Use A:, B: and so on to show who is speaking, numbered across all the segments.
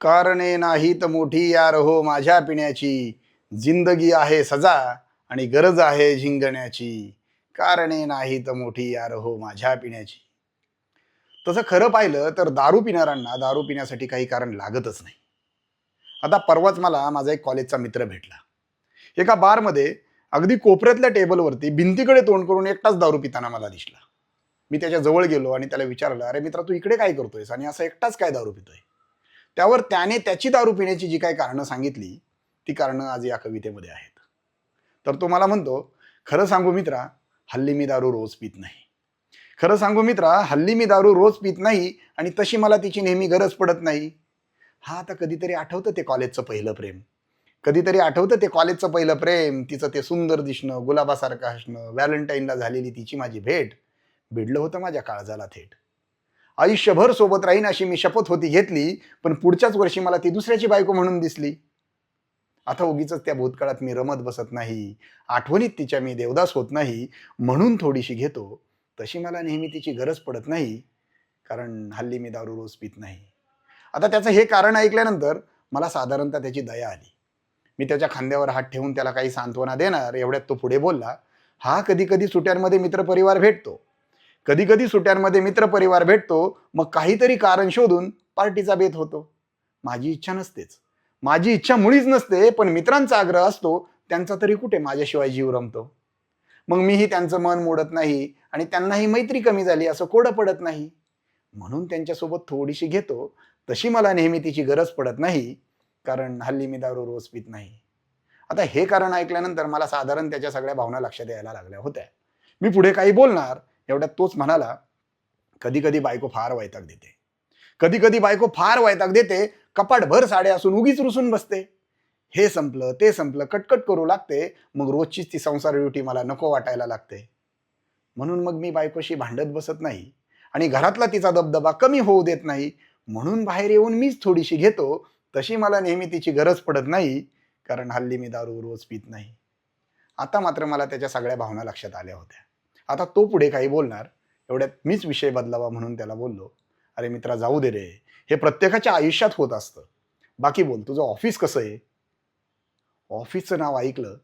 A: कारणे नाहीत मोठी यार हो माझ्या पिण्याची. जिंदगी आहे सजा आणि गरज आहे झिंगण्याची. कारणे नाहीत मोठी यार हो माझ्या पिण्याची. तसं खरं पाहिलं तर दारू पिणाऱ्यांना दारू पिण्यासाठी काही कारण लागतच नाही. आता परवाच मला माझा एक कॉलेजचा मित्र भेटला. एका बारमध्ये अगदी कोपऱ्यातल्या टेबलवरती भिंतीकडे तोंड करून एकटाच दारू पिताना मला दिसला. मी त्याच्याजवळ गेलो आणि त्याला विचारलं अरे मित्रा तू इकडे काय करतोयस? आणि असं एकटाच काय दारू पितोय? त्यावर त्याने त्याची दारू पिण्याची जी काही कारणं सांगितली ती कारणं आज या कवितेमध्ये आहेत. तर तो मला म्हणतो खरं सांगू मित्रा हल्ली मी दारू रोज पित नाही. खरं सांगू मित्रा हल्ली मी दारू रोज पित नाही आणि तशी मला तिची नेहमी गरज पडत नाही. हा आता कधीतरी आठवतं ते कॉलेजचं पहिलं प्रेम. कधीतरी आठवतं ते कॉलेजचं पहिलं प्रेम तिचं ते सुंदर दिसणं गुलाबासारखं असणं व्हॅलेंटाईनला झालेली तिची माझी भेट. भिडलं होतं माझ्या काळजाला थेट. आयुष्यभर सोबत राहीन अशी मी शपथ होती घेतली पण पुढच्याच वर्षी मला ती दुसऱ्याची बायको म्हणून दिसली. आता उगीच त्या भूतकाळात मी रमत बसत नाही आठवणीत तिच्या मी देवदास होत नाही म्हणून थोडीशी घेतो. तशी मला नेहमी तिची गरज पडत नाही कारण हल्ली मी दारू रोज पित नाही. आता त्याचं हे कारण ऐकल्यानंतर मला साधारणतः त्याची दया आली. मी त्याच्या खांद्यावर हात ठेवून त्याला काही सांत्वना देणार एवढ्यात तो पुढे बोलला हा कधी कधी सुट्यांमध्ये मित्रपरिवार भेटतो. कधी कधी सुट्यांमध्ये मित्रपरिवार भेटतो मग काहीतरी कारण शोधून पार्टीचा बेत होतो. माझी इच्छा नसतेच. माझी इच्छा मुळीच नसते पण मित्रांचा आग्रह असतो त्यांचा तरी कुठे माझ्याशिवाय जीव रमतो? मग मीही त्यांचं मन मोडत नाही आणि त्यांनाही मैत्री कमी झाली असं कोडं पडत नाही. म्हणून त्यांच्यासोबत थोडीशी घेतो तशी मला नेहमी तिची गरज पडत नाही कारण हल्ली मी दारू रोज पित नाही. आता हे कारण ऐकल्यानंतर मला साधारण त्याच्या सगळ्या भावना लक्षात यायला लागल्या होत्या. मी पुढे काही बोलणार एवढ्यात तोच म्हणाला कधी कधी बायको फार वैताग देते. कधी कधी बायको फार वैताग देते कपाटभर साड्या असून उगीच रुसून बसते. हे संपलं ते संपलं कटकट करू लागते मग रोजचीच ती संसार ड्युटी मला नको वाटायला लागते. म्हणून मग मी बायकोशी भांडत बसत नाही आणि घरातला तिचा दबदबा कमी होऊ देत नाही. म्हणून बाहेर येऊन मीच थोडीशी घेतो तशी मला नेहमी तिची गरज पडत नाही कारण हल्ली मी दारू रोज पित नाही. आता मात्र मला त्याच्या सगळ्या भावना लक्षात आल्या होत्या. आता तो पुढे काही बोलणार. एवढ्यात मीच विषय बदलावा म्हणून त्याला बोललो. अरे मित्रा जाऊ दे रे. हे प्रत्येकाच्या आयुष्यात होत असतं. बाकी बोल तुझं ऑफिस कसं आहे? ऑफिसचं नाव ऐकलं.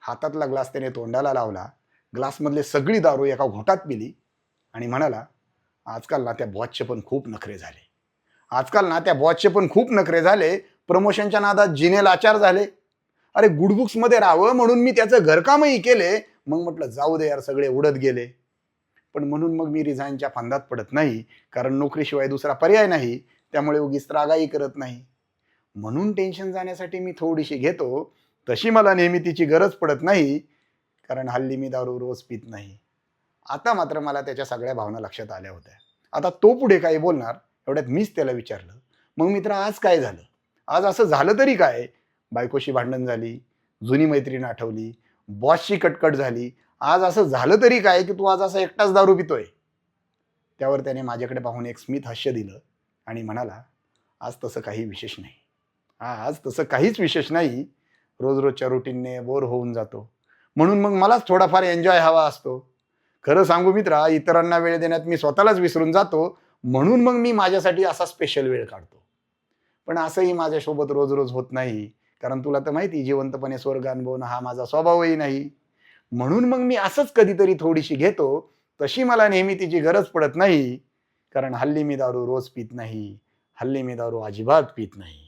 A: हातातला ग्लास त्याने तोंडाला लावला. ग्लासमधले सगळी दारू एका घोटात पिली. आणि म्हणाला आजकाल ना त्या बॉसचे पण खूप नखरे झाले. आजकाल ना त्या बॉसचे पण खूप नखरे झाले. प्रमोशनच्या नादात जिनेल आचार झाले. अरे गुडबुक्समध्ये राहावं म्हणून मी त्याचं घरकामही केले. मग म्हटलं जाऊ दे यार सगळे उडत गेले. पण म्हणून मग मी रिझाईनच्या फांदात पडत नाही कारण नोकरीशिवाय दुसरा पर्याय नाही त्यामुळे उगीच रागाही करत नाही. म्हणून टेन्शन जाण्यासाठी मी थोडीशी घेतो तशी मला नेहमी तिची गरज पडत नाही कारण हल्ली मी दारू रोज पित नाही. आता मात्र मला त्याच्या सगळ्या भावना लक्षात आल्या होत्या. आता तो पुढे काही बोलणार एवढ्यात मीच त्याला विचारलं. मग मित्र आज काय झालं? आज असं झालं तरी काय? बायकोशी भांडण झाली जुनी मैत्रीण आठवली बॉसची कटकट झाली. आज असं झालं तरी काय की तू आज असा एकटाच दारू पितोय? त्यावर त्याने माझ्याकडे पाहून एक स्मित हास्य दिलं आणि म्हणाला आज तसं काही विशेष नाही. आज तसं काहीच विशेष नाही. रोज रोजच्या रुटीनने बोर होऊन जातो. म्हणून मग मलाच थोडाफार एन्जॉय हवा असतो. खरं सांगू मित्रा इतरांना वेळ देण्यात मी स्वतःलाच विसरून जातो. म्हणून मग मी माझ्यासाठी असा स्पेशल वेळ काढतो. पण असंही माझ्यासोबत रोज रोज होत नाही. कारण तुला तर माहिती जिवंतपणे स्वर्ग अनुभवणं हा माझा स्वभावही नाही. म्हणून मग मी असंच कधीतरी थोडीशी घेतो तशी मला नेहमी तिची गरज पडत नाही. कारण हल्ली मी दारू रोज पित नाही हल्ली मी दारू अजिबात पित नाही.